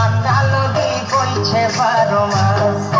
পাকা দি বইছে বারো মাস।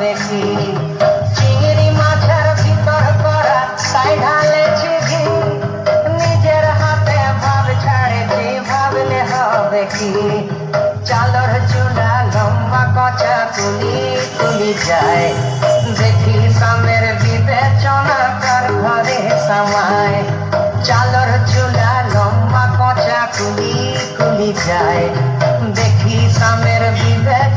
কি চিংড়ি মাছের ভিতর করা তাই ঢালেছি ঘি নিজের হাতে ভাব ছাড়েছি, ভাবলে হবে কি? চালর চুলা লম্বা কচা তুলি তুলি যায়। দেখি সামের বিবেচনা কর ঘরে সামায় চালর চুলা লম্বা কচা কুলি কুলি যায়। দেখি সামের বিবেচনা